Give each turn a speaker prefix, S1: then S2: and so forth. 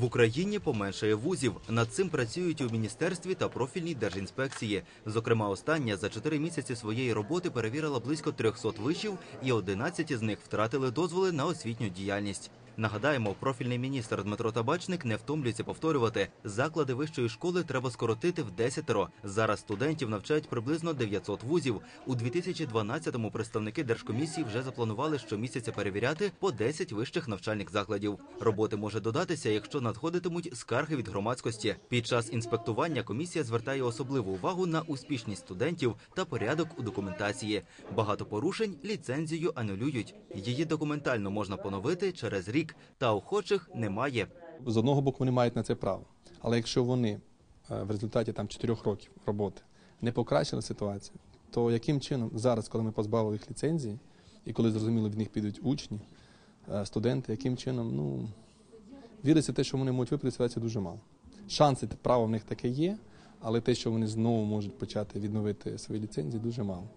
S1: В Україні поменшає вузів. Над цим працюють у міністерстві та профільній держінспекції. Зокрема, остання за 4 місяці своєї роботи перевірила близько 300 вишів, і 11 з них втратили дозволи на освітню діяльність. Нагадаємо, профільний міністр Дмитро Табачник не втомлюється повторювати, заклади вищої школи треба скоротити в десятеро. Зараз студентів навчають приблизно 900 вузів. У 2012-му представники держкомісії вже запланували щомісяця перевіряти по 10 вищих навчальних закладів. Роботи може додатися, якщо надходитимуть скарги від громадськості. Під час інспектування комісія звертає особливу увагу на успішність студентів та порядок у документації. Багато порушень ліцензію анулюють. Її документально можна поновити через рік, та охочих немає.
S2: З одного боку вони мають на це право. Але якщо вони е, в результаті там 4 років роботи не покращили ситуацію, то яким чином зараз, коли ми позбавили їх ліцензії, і коли зрозуміло від них підуть учні, е, студенти, яким чином, ну віриться те, що вони можуть ситуацію дуже мало. Шанси право в них таке є, але те, що вони знову можуть почати відновити свої ліцензії, дуже мало.